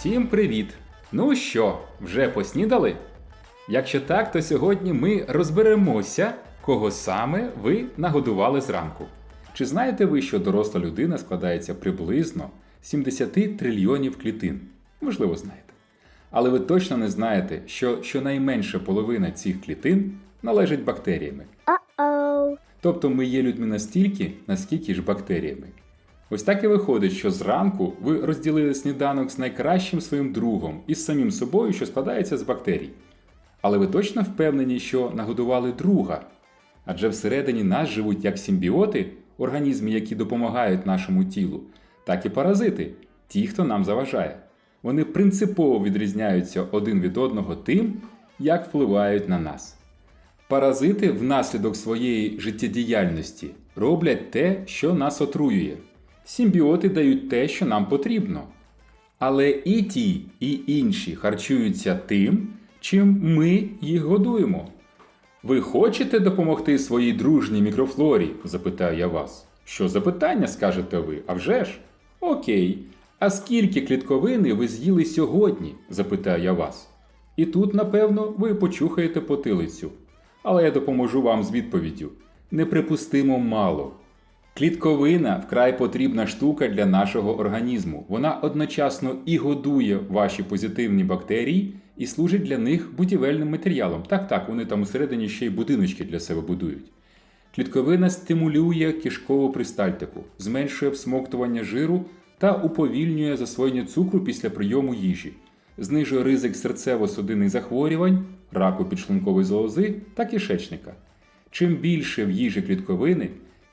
Всім привіт! Ну що, вже поснідали? Якщо так, то сьогодні ми розберемося, кого саме ви нагодували зранку. Чи знаєте ви, що доросла людина складається приблизно 70 трильйонів клітин? Можливо, знаєте. Але ви точно не знаєте, що щонайменше половина цих клітин належить бактеріями. Uh-oh. Тобто ми є людьми настільки, наскільки ж бактеріями. Ось так і виходить, що зранку ви розділили сніданок з найкращим своїм другом і з самим собою, що складається з бактерій. Але ви точно впевнені, що нагодували друга? Адже всередині нас живуть як симбіоти, організми, які допомагають нашому тілу, так і паразити, ті, хто нам заважає. Вони принципово відрізняються один від одного тим, як впливають на нас. Паразити внаслідок своєї життєдіяльності роблять те, що нас отруює. Симбіоти дають те, що нам потрібно. Але і ті, і інші харчуються тим, чим ми їх годуємо. Ви хочете допомогти своїй дружній мікрофлорі? запитаю я вас. Що за питання, скажете ви? А вже ж? Окей. А скільки клітковини ви з'їли сьогодні? запитаю я вас. І тут, напевно, ви почухаєте потилицю. Але я допоможу вам з відповіддю. Неприпустимо мало. Клітковина вкрай потрібна штука для нашого організму. Вона одночасно і годує ваші позитивні бактерії, і служить для них будівельним матеріалом. Так, так, вони там усередині ще й будиночки для себе будують. Клітковина стимулює кишкову пристальтику, зменшує всмоктування жиру та уповільнює засвоєння цукру після прийому їжі, знижує ризик серцево-судинних захворювань, раку підшлункової залози та кишечника. Чим більше в їжі клітковини,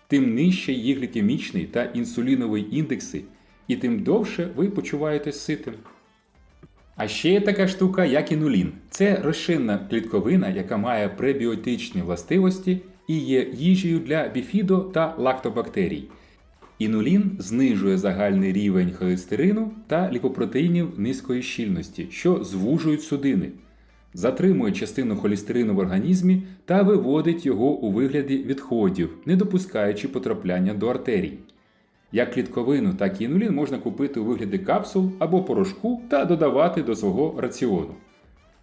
тим нижче її глікемічний та інсуліновий індекси, і тим довше ви почуваєтесь ситим. А ще є така штука, як інулін. Це розчинна клітковина, яка має пребіотичні властивості і є їжею для біфідо та лактобактерій. Інулін знижує загальний рівень холестерину та ліпопротеїнів низької щільності, що звужують судини, затримує частину холестерину в організмі та виводить його у вигляді відходів, не допускаючи потрапляння до артерій. Як клітковину, так і інулін можна купити у вигляді капсул або порошку та додавати до свого раціону.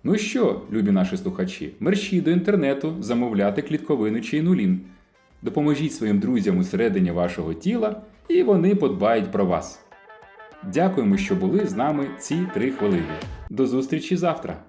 Ну що, любі наші слухачі, мерщі до інтернету замовляти клітковину чи інулін. Допоможіть своїм друзям усередині вашого тіла, і вони подбають про вас. Дякуємо, що були з нами ці три хвилини. До зустрічі завтра!